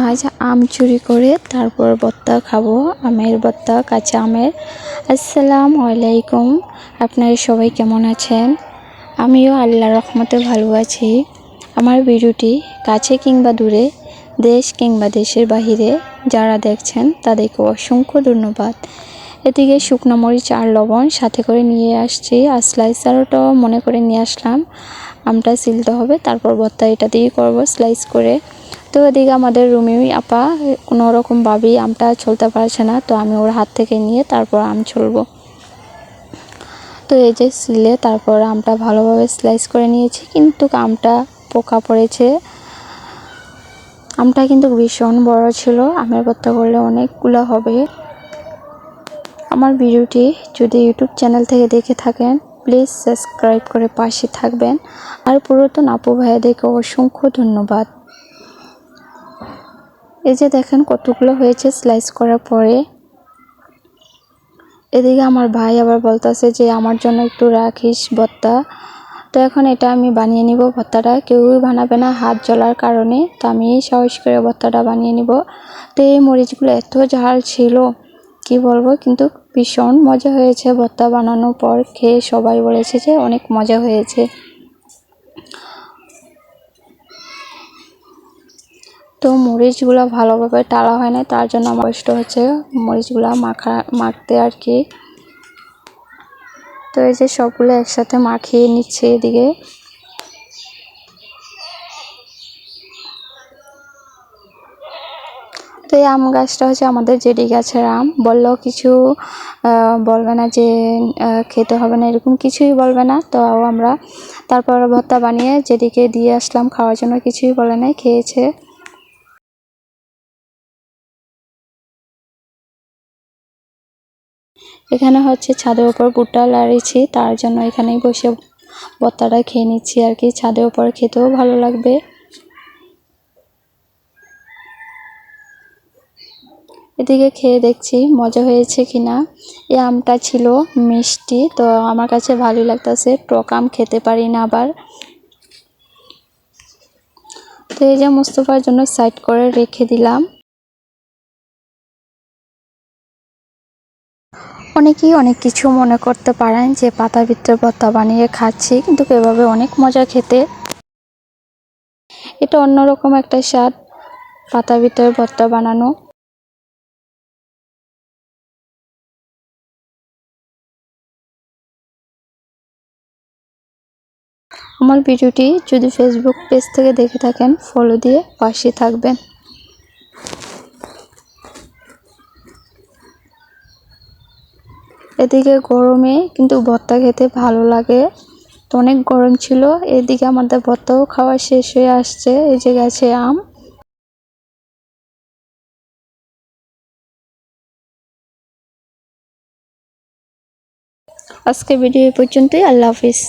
আজ আম চুরি করে তারপর ভর্তা খাব, আমের ভর্তা, কাঁচা আমের। আসসালামু আলাইকুম। আপনারা সবাই কেমন আছেন? আমিও আল্লাহর রহমতে ভালো আছি। আমার ভিডিওটি কাছে কিংবা দূরে, দেশ কিংবা দেশের বাহিরে যারা দেখছেন, তাদেরকে অসংখ্য ধন্যবাদ। এদিকে শুকনো মরিচ আর লবণ সাথে করে নিয়ে আসছি। আর স্লাইসারটাও মনে করে নিয়ে আসলাম। আমটা সিলতে হবে, তারপর ভর্তা এটা দিয়ে করব স্লাইস করে। তো এদিকে আমাদের রুমি আপা, কোনো রকমভাবেই আমটা চলতে পারছে না, তো আমি ওর হাত থেকে নিয়ে তারপর আম ছুলবো। তো এই যে সিলে তারপর আমটা ভালোভাবে স্লাইস করে নিয়েছি, কিন্তু আমটা পোকা পড়েছে। আমটা কিন্তু ভীষণ বড় ছিল, আমের ভর্তা করলে অনেকগুলো হবে। আমার ভিডিওটি যদি ইউটিউব চ্যানেল থেকে দেখে থাকেন প্লিজ সাবস্ক্রাইব করে পাশে থাকবেন। আর পুরাতন আপু ভাইয়াদেরকে অসংখ্য ধন্যবাদ। এই যে দেখেন কতগুলো হয়েছে স্লাইস করার পরে। এদিকে আমার ভাই আবার বলতেছে যে, আমার জন্য একটু রাখিস ভর্তা। তো এখন এটা আমি বানিয়ে নিব ভর্তাটা। কেউই বানাবে না হাত জ্বলার কারণে। তো আমি সাহস করে ভর্তাটা বানিয়ে নিব। তো এই মরিচগুলো এত ঝাল ছিল, কি বলব? কিন্তু ভীষণ মজা হয়েছে ভর্তা বানানোর পর। খেয়ে সবাই বলেছে যে অনেক মজা হয়েছে। তো মরিচগুলো ভালোভাবে টালা হয় না তার জন্য আমার কষ্ট হচ্ছে মরিচগুলো মাখা, মাখতে আর কি। তো এই যে সবগুলো একসাথে মাখিয়ে নিচ্ছে এদিকে। তো এই আম গাছটা হচ্ছে আমাদের জেডি গাছের আম। বললেও কিছু বলবে না যে খেতে হবে না এরকম কিছুই বলবে না। তো আমরা তারপর ভর্তা বানিয়ে জেডিকে দিয়ে আসলাম, খাওয়ার জন্য কিছুই বলে নাই, খেয়েছে। এখানে হচ্ছে ছাদের উপর ভুট্টা লাড়িয়েছি তার জন্য এখানেই বসে ভর্তাটা খেয়ে নিচ্ছি আর কি। ছাদের উপর খেতেও ভালো লাগবে। এদিকে খেয়ে দেখছি মজা হয়েছে কিনা। এই আমটা ছিল মিষ্টি, তো আমার কাছে ভালোই লাগতেছে। টক আম খেতে পারি না আবার। তো এই যে মুস্তফার জন্য সাইড করে রেখে দিলাম। অনেকেই অনেক কিছু মনে করতে পারেন যে পাতা ভিতরে ভর্তা বানিয়ে খাচ্ছি, কিন্তু এভাবে অনেক মজা খেতে। এটা অন্যরকম একটা স্বাদ পাতা ভিতরে ভর্তা বানানো। আমার ভিডিওটি যদি ফেসবুক পেজ থেকে দেখে থাকেন ফলো দিয়ে পাশে থাকবেন। এদিকে গরমে কিন্তু ভর্তা খেতে ভালো লাগে। তো অনেক গরম ছিল, এদিকে আমাদের ভর্তাও খাওয়া শেষ হয়ে আসছে, এই যে গেছে আম। আজকে ভিডিও পর্যন্তই, আল্লাহ হাফিজ।